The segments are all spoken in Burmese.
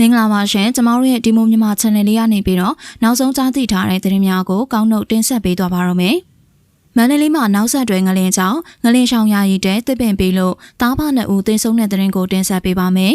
မင်္ဂလာပါရှင်ကျမတို့ရဲ့ဒီမိုမြန်မာ channel လေးကနေပြီးတော့နောက်ဆုံးကြားသိထားတဲ့သတင်းများကိုကောင်းနှုတ်တင်ဆက်ပေးသွားပါရမယ်မန္တလေးမှာနောက်ဆက်တွဲငလင်ကြောင့်ငလင်ဆောင်ရည်တဲ့တစ်ပင်ပေးလို့တားဖနှစ်ဦးတင်ဆုံးတဲ့သတင်းကိုတင်ဆက်ပေးပါမယ်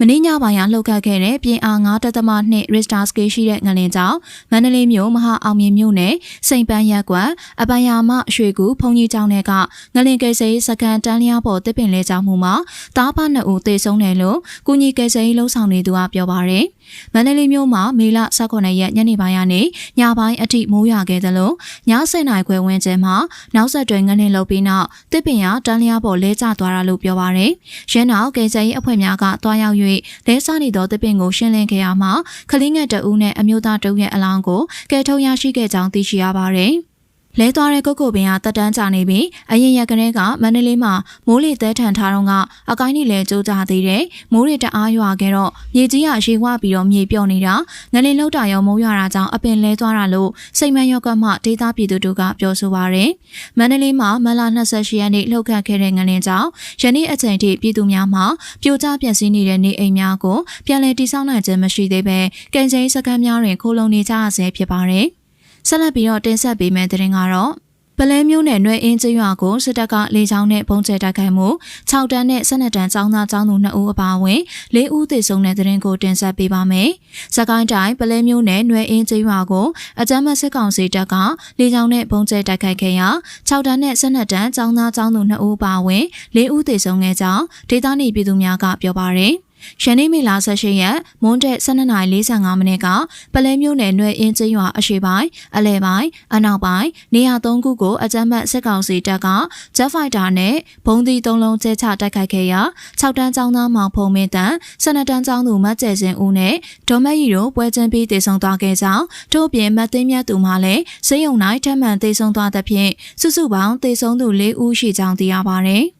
မင်းညပိုင်းကလှုပ်ခတ်ခဲ့တဲ့ပြင်အား9.2 Richter scale ရှိတဲ့ငလင်ကြောင့်မန္တလေးမြို့မဟာအောင်မြင်မြို့နယ်စိန်ပန်းရက်ကွက်အပယာမရွှေကူဖုန်ကြီးကျောင်းထဲကငလင်ကယ်ဆယ်ရေးစကန်တန်းလျားပေါ်တစ်ပင်လဲကြောင်းမှုမှာတားဖနှစ်ဦးသေဆုံးတယ်လို့ကုညီကယ်ဆယ်ရေးလှုပ်ဆောင်နေသူကပြောပါရယ် မန္တလေးမြို့မှာမေလ18ရက်ညနေပိုင်းကနေညပိုင်းအထိမိုးရွာခဲ့သလိုည7:00နာရီခွဲဝန်းကျင်မှာနောက်ဆက်တွဲငလင်လှုပ်ပြီးနောက်တစ်ပင်ရတန်းလျားပေါ်လဲကျသွားတာလို့ပြောပါရယ်ရင်းနောက်ကယ်ဆယ်ရေးအဖွဲ့များကတွားရောက်၍လဲဆနေသောတစ်ပင်ကိုရှင်းလင်းခဲ့ရမှာခလင်းငယ်တအူးနဲ့အမျိုးသားတအူးရဲ့အလောင်းကိုကယ်ထုတ်ရရှိခဲ့ကြောင်းသိရှိရပါရယ် လဲသွားတဲ့ကုတ်ကိုပင်ကတက်တန်းကြနေပြီးအရင်ရက်ကလေးကမန္တလေးမှာမိုးလေသဲထန်ထားတော့ကအကိုင်းနေလဲကြိုးကြသေးတယ်မိုးတွေတအားရွာခဲ့တော့မြေကြီးကရေဝပြီးတော့မြေပြော့နေတာငလင်လောက်တာရောမိုးရွာတာကြောင့်အပင်လဲသွားတာလို့စိတ်မရော့ကမှဒေသပြည်သူတို့ကပြောဆိုပါရယ်မန္တလေးမှာမလ28ရက်နေ့လှုပ်ခတ်ခဲ့တဲ့ငလင်ကြောင့်ယနေ့အချိန်ထိပြည်သူများမှာပြိုကျပျက်စီးနေတဲ့နေအိမ်များကိုပြန်လည်တည်ဆောက်နိုင်ခြင်းမရှိသေးဘဲကင်ချင်းစခန်းများတွင်ခိုးလုံနေကြရဆဲဖြစ်ပါတယ် ဆက်လက်ပြီးတော့တင်ဆက်ပေးမယ့်သတင်းကတော့ပလဲမျိုးနယ်နှွဲအင်းကျွာကိုစစ်တပ်ကလေကြောင်းနဲ့ပုံကျဲတိုက်ခိုက်မှု6တန်းနဲ့12တန်းចောင်းသားចောင်းသူ2ဦးအပါအဝင်4ဦးသေဆုံးတဲ့သတင်းကိုတင်ဆက်ပေးပါမယ်။စကိုင်းတိုင်းပလဲမျိုးနယ်နှွဲအင်းကျွာကိုအကြမ်းဖက်စစ်ကောင်စီတပ်ကလေကြောင်းနဲ့ပုံကျဲတိုက်ခိုက်ခဲ့ရာ6တန်းနဲ့12တန်းចောင်းသားចောင်းသူ2ဦးအပါအဝင်4ဦးသေဆုံးခဲ့ကြောင်းဒေသနေပြည်သူများကပြောပါရယ်။ ရန်နေ့မေလ18ရက်မွန်းတဲ့12:45မိနစ်ကပလဲမျိုးနယ်နွယ်အင်းကျင်းရွာအရှိပိုင်းအလဲပိုင်းအနောက်ပိုင်းနေရာ၃ခုကိုအကြမ်းဖက်စစ်ကောင်စီတပ်ကဂျက်ဖိုက်တာနဲ့ဘုံသီး၃လုံးကျဲချတိုက်ခိုက်ခဲ့ရာ6တန်းចောင်းသားမောင်ဖုံမင်းတန်12တန်းចောင်းသူမတ်ကျဲစင်ဦးနဲ့ဒေါ်မက်ရီတို့ပွဲချင်းပြီးတည်ဆုံသွားခဲ့ကြောင်းတို့ပြင်မတ်သိမ်းမြတ်သူမှလည်းစေယုံနိုင်ထမှန်တည်ဆုံသွားသဖြင့်စုစုပေါင်းတည်ဆုံသူ၄ဦးရှိကြောင်းသိရပါတယ်။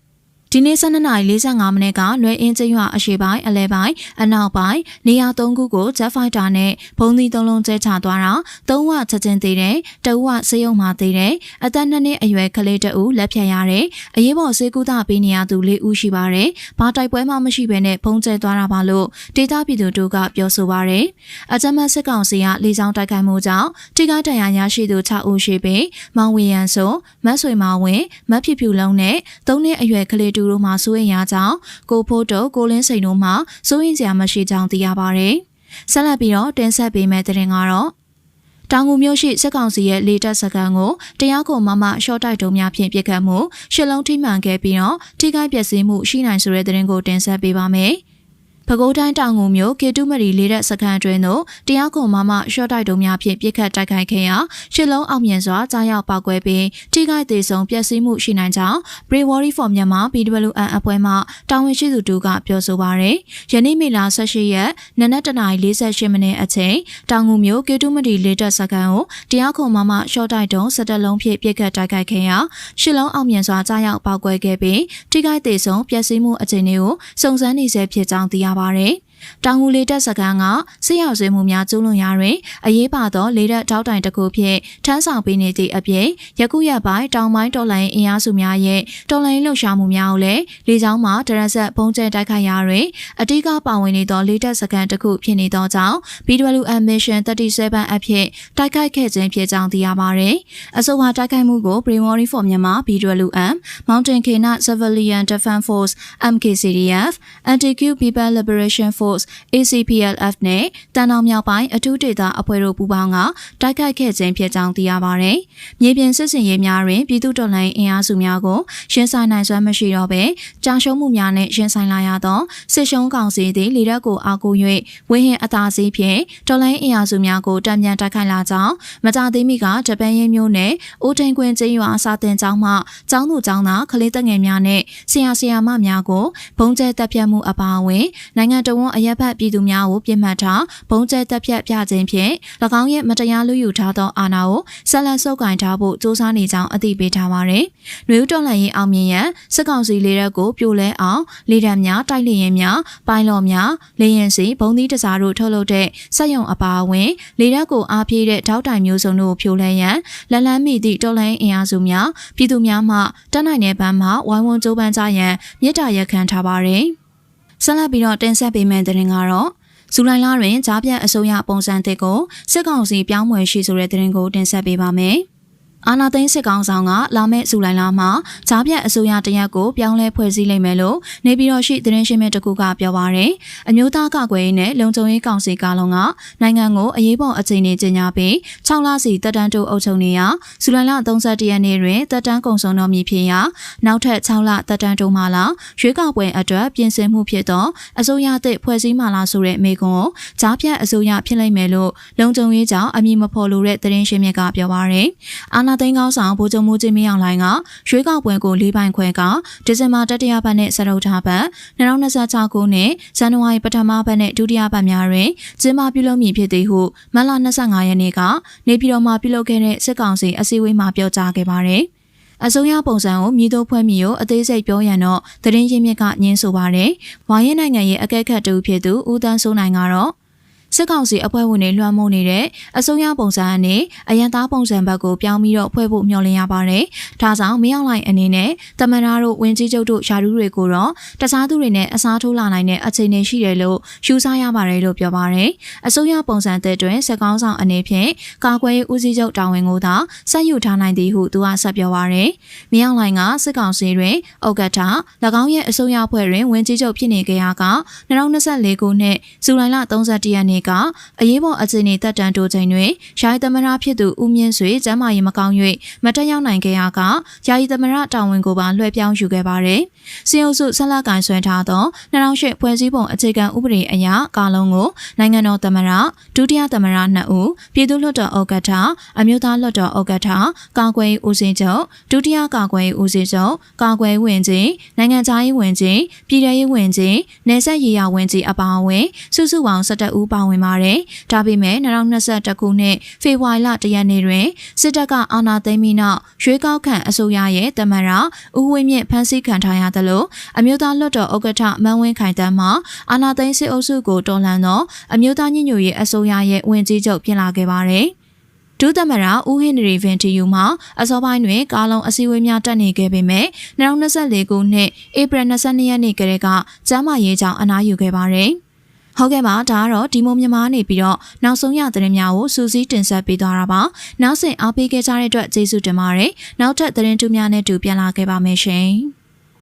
ဒီနေ့12:45မိနစ်ကလွယ်အင်းကျရွာအရှိပိုင်းအလဲပိုင်းအနောက်ပိုင်းနေရာ၃ခုကို Jet Fighter နဲ့ဘုံသီးသုံးလုံးကျဲချသွားတာ၃ဝချက်ချင်းသေးတယ်တဝစေယုံမှသေးတယ်အသက်နှစ်နှစ်အရွယ်ကလေးတဦးလက်ဖြတ်ရတယ်အရေးပေါ်ဆေးကုသပေးနေရသူ၄ဦးရှိပါတယ်ဘာတိုက်ပွဲမှမရှိဘဲနဲ့ဖုံးကျဲသွားတာပါလို့ဒေတာပြည်သူတို့ကပြောဆိုပါတယ်အကြမ်းဖက်စစ်ကောင်စီကလေကြောင်းတိုက်ခိုက်မှုကြောင့်ထိခိုက်ဒဏ်ရာရရှိသူ6ဦးရှိပြီးမောင်ဝေရန်ဆိုမတ်ဆွေမာဝင်းမတ်ဖြူဖြူလုံးနဲ့၃နှစ်အရွယ်ကလေးတူတို့မှစိုးရင်ရကြောင်းကိုဖိုးတုကိုလင်းစိန်တို့မှစိုးရင်စရာမရှိကြောင်းသိရပါဗျ။ဆက်လက်ပြီးတော့တင်ဆက်ပေးမယ့်သတင်းကတော့တောင်ငူမြို့ရှိစစ်ကောင်စီရဲ့လေတပ်စခန်းကိုတရားခုံမမရှော့တိုက်တုံးများဖြင့်ပစ်ခတ်မှုရှစ်လုံးထိမှန်ခဲ့ပြီးတော့ထိခိုက်ပျက်စီးမှုရှိနိုင်ဆိုတဲ့သတင်းကိုတင်ဆက်ပေးပါမယ်။ ပဲခူးတိုင်းတောင်ငူမြို့ကေတုမရီလေးတဲ့စခန်းအတွင်းသို့တရားခွန်မမရှော့တိုက်တုံးများဖြင့်ပြစ်ခတ်တိုက်ခိုက်ခဲ့ရာရှစ်လုံးအောင်မြင်စွာကြားရောက်ပောက်ကွဲပြီးထိခိုက်သေးဆုံးပျက်စီးမှုရှိနိုင်ကြောင်း Brewery for Myanmar BWN အဖွဲ့မှတာဝန်ရှိသူတို့ကပြောဆိုပါရယ်ယနေ့မေလ18ရက်နနက်တနာရီ48မိနစ်အချိန်တောင်ငူမြို့ကေတုမရီလေးတဲ့စခန်းကိုတရားခွန်မမရှော့တိုက်တုံး17လုံးဖြင့်ပြစ်ခတ်တိုက်ခိုက်ခဲ့ရာရှစ်လုံးအောင်မြင်စွာကြားရောက်ပောက်ကွဲခဲ့ပြီးထိခိုက်သေးဆုံးပျက်စီးမှုအခြေအနေကိုစုံစမ်းနေဆဲဖြစ်ကြောင်းသိရပါတယ်။ တောင်ငူလေတပ်စခန်းကစစ်ရောက်ဆွေးမှုများကျူးလွန်ရာတွင်အရေးပါသောလေတပ်တောက်တိုင်တစ်ခုဖြင့်ထမ်းဆောင်ပေးနေသည့်အပြင်ယခုရက်ပိုင်းတောင်ပိုင်းတော်လိုင်းအင်အားစုများရဲ့တော်လိုင်းလှုပ်ရှားမှုများကိုလည်းလေကြောင်းမှဒရက်ဆက်ပုံကျဲတိုက်ခိုက်ရာတွင်အတိကပါဝင်နေသောလေတပ်စခန်းတစ်ခုဖြစ်နေသောကြောင့် BWM Mission 37အဖြစ်တိုက်ခိုက်ခဲ့ခြင်းဖြစ်ကြောင်းသိရပါသည်။အဆိုပါတိုက်ခိုက်မှုကို Brainwari for Myanmar BWM Mountain Kena Civilian Defense Force MKCDF Anti-Q People Liberation Force Force ACPLF နဲ့တန်တောင်မြောက်ပိုင်းအထူးဒေသအဖွဲ့တို့ပူးပေါင်းကတိုက်ခိုက်ခဲ့ခြင်းဖြစ်ကြောင်းသိရပါဗျ။မြေပြင်စစ်စင်ရေးများတွင်ပြည်သူ့တော်လှန်ရေးအင်အားစုများကိုရှင်းဆိုင်နိုင်စွမ်းမရှိတော့ဘဲကြာရှုံးမှုများနဲ့ရှင်းဆိုင်လာရသောစစ်ရှုံးကောင်စီသည်လေရက်ကိုအားကိုး၍ဝင်းဟင်အသာစီးဖြင့်တော်လှန်ရေးအင်အားစုများကိုတံပြန်တိုက်ခိုက်လာကြောင်းမကြသေးမီကဂျပန်ရင်းမျိုးနဲ့အိုထိန်ကွင်းကျင်းရွာစာတင်ကျောင်းမှကျောင်းသူကျောင်းသားကလေးတငယ်များနဲ့ဆရာဆရာမများကိုဘုံကျဲတပ်ဖြတ်မှုအပါအဝင်နိုင်ငံတော်ဝန်အရက်ဖက်ပြည်သူများကိုပြစ်မှတ်ထားဘုံကျဲတပ်ဖြတ်ပြခြင်းဖြင့်၎င်းရဲ့မတရားလူယူထားသောအာဏာကိုဆက်လက်ဆုပ်ကိုင်ထားဖို့စ조사နေကြောင်းအသိပေးထားပါတယ်။နှွေဦးတော်လှန်ရေးအောင်မြင်ရန်စစ်ကောင်စီလေရက်ကိုပြိုလဲအောင်လေတံများတိုက်လျင်များပိုင်လော်များလေရင်စီဘုံသီးတစားတို့ထုတ်လုပ်တဲ့စက်ရုံအပါအဝင်လေရက်ကိုအားပြေးတဲ့ထောက်တိုင်မျိုးစုံတို့ဖြိုလဲရန်လက်လန်းမိသည့်တော်လှန်ရေးအင်အားစုများပြည်သူများမှတန်းနိုင်တဲ့ဘန်းမှဝိုင်းဝန်းကြိုးပမ်းကြရန်မြစ်တာရက်ခံထားပါတယ်။ ဆက်လက်ပြီးတော့တင်ဆက်ပေးမယ့်သတင်းကတော့ဇူလိုင်လတွင်ကြားပြတ်အစိုးရပုံစံတစ်ကိုစစ်ကောင်စီပြောင်းမွယ်ရှိဆိုတဲ့သတင်းကိုတင်ဆက်ပေးပါမယ်။ အာနာသိန်းစစ်ကောင်ဆောင်ကလာမယ့်ဇူလိုင်လမှာဂျားပြတ်အစိုးရတရက်ကိုပြောင်းလဲဖွဲ့စည်းလိမ့်မယ်လို့နေပြည်တော်ရှိသတင်းရှင်းမြစ်တကူကပြောပါရယ်အမျိုးသားကကွယ်ရေးနဲ့လုံခြုံရေးကောင်စီကလုံးကနိုင်ငံကိုအရေးပေါ်အခြေအနေကြီးညာပြီး6လစီတက်တန်းတိုးအုပ်ချုပ်နေရဇူလိုင်လ31ရက်နေ့တွင်တက်တန်းကုံဆုံးတော်မူဖြစ်ရာနောက်ထပ်6လတက်တန်းတိုးမှလာရွေးကောက်ပွဲအတွက်ပြင်ဆင်မှုဖြစ်သောအစိုးရသစ်ဖွဲ့စည်းမှလာဆိုတဲ့မေကွန်ကိုဂျားပြတ်အစိုးရဖြစ်လိမ့်မယ်လို့လုံခြုံရေးကြောင့်အမည်မဖော်လိုတဲ့သတင်းရှင်းမြစ်ကပြောပါရယ်အာနာသိန်းကောင်းဆောင်ဗိုလ်ချုပ်မှုချင်းမင်းအောင်လှိုင်ကရွေးကောက်ပွဲကိုလေးပိုင်းခွဲကဒီဇင်ဘာတတိယပတ်နဲ့စတုထပတ်2026ခုနှစ်ဇန်နဝါရီပထမပတ်နဲ့ဒုတိယပတ်များတွင်ကျင်းပပြုလုပ်မည်ဖြစ်သည်ဟုမတ်လ25ရက်နေ့ကနေပြည်တော်မှာပြုလုပ်ခဲ့တဲ့စစ်ကောင်စီအစည်းအဝေးမှာပြောကြားခဲ့ပါတယ်။အစိုးရပုံစံကိုမြည်တို့ဖွဲ့မိကိုအသေးစိတ်ပြောရန်တော့သတင်းရင်းမြစ်ကညင်းဆိုပါတယ်။ဝါရင်နိုင်ငံရဲ့အကဲခတ်တူဖြစ်သူဦးတန်းစိုးနိုင်ကတော့ စစ်ကောင်စီအဖွဲ့ဝင်တွေလွှမ်းမိုးနေတဲ့အစိုးရပုံစံနဲ့အရန်သားပုံစံဘက်ကိုပြောင်းပြီးတော့ဖွဲ့ဖို့မျှော်လင့်ရပါတယ်။ဒါကြောင့်မင်းအောင်လှိုင်အနေနဲ့တမန်တော်တို့ဝင်ကြီးချုပ်တို့ယာရုတွေကိုတော့တခြားသူတွေနဲ့အစားထိုးလာနိုင်တဲ့အခြေအနေရှိတယ်လို့ယူဆရပါတယ်လို့ပြောပါတယ်။အစိုးရပုံစံတဲ့တွင်စစ်ကောင်းဆောင်အနေဖြင့်ကာကွယ်ရေးဦးစီးချုပ်တာဝန်ကိုသာဆက်ယူထားနိုင်သည်ဟုသူကဆက်ပြောပါတယ်။မင်းအောင်လှိုင်ကစစ်ကောင်စီတွင်ဩဂတ်တာ၎င်းရဲ့အစိုးရအဖွဲ့တွင်ဝင်ကြီးချုပ်ဖြစ်နေကြရာက2024ခုနှစ်ဇူလိုင်လ31ရက်နေ့ကအရေးပေါ်အခြေအနေတက်တန်းတိုးချိန်တွင်ယာယီသမရဖြစ်သူဦးမြင့်ဆွေကျမ်းမာရေးမကောင်း၍မတက်ရောက်နိုင်ခဲ့ရာကယာယီသမရတာဝန်ကိုပါလွှဲပြောင်းယူခဲ့ပါတယ်။စီအုပ်စုဆက်လက်ကင်ဆွဲထားသော2008ဖွဲ့စည်းပုံအခြေခံဥပဒေအရကာလုံးကိုနိုင်ငံတော်သမရဒုတိယသမရ2ဦးပြည်သူ့လွှတ်တော်ဥက္ကဋ္ဌအမျိုးသားလွှတ်တော်ဥက္ကဋ္ဌကာကွယ်ဦးစီးချုပ်ဒုတိယကာကွယ်ဦးစီးချုပ်ကာကွယ်ဝင်ကြီးနိုင်ငံခြားရေးဝင်ကြီးပြည်ထရေးဝင်ကြီးနေဆက်ရေးရဝင်ကြီးအပါအဝင်စုစုပေါင်း17ဦးပါဝင်ပါတယ်။ဒါပေမဲ့2021ခုနှစ်ဖေဖော်ဝါရီလတရက်နေ့တွင်စစ်တပ်ကအာဏာသိမ်းပြီးနောက်ရွေးကောက်ခံအစိုးရရဲ့တမန်ရာဦးဝင်းမြင့်ဖမ်းဆီးခံထားရသလိုအမျိုးသားလွှတ်တော်ဥက္ကဋ္ဌမန်းဝင်းခိုင်တန်းမှအာဏာသိမ်းစစ်အုပ်စုကိုတော်လှန်သောအမျိုးသားညညရေးအစိုးရရဲ့ဝင်ကြီးချုပ်ပြင်လာခဲ့ပါတယ်။ဒုသမရဦးဟင်နရီဗင်တီယူမှာအစောပိုင်းတွင်ကားလုံးအစည်းအဝေးများတက်နေခဲ့ပေမဲ့2024ခုနှစ်ဧပြီ22ရက်နေ့ကတည်းကကျမ်းမာရေးကြောင့်အနားယူခဲ့ပါတယ်။ ဟုတ်ကဲ့ပါဒါကတော့ဒီမိုမြန်မာနေပြီးတော့နောက်ဆုံးရသတင်းများကိုစူးစီးတင်ဆက်ပေးသွားတာပါနောက်ဆက်အားပေးခဲ့ကြတဲ့အတွက်ကျေးဇူးတင်ပါတယ်နောက်ထပ်သတင်းတူများနဲ့တူပြန်လာခဲ့ပါမယ်ရှင်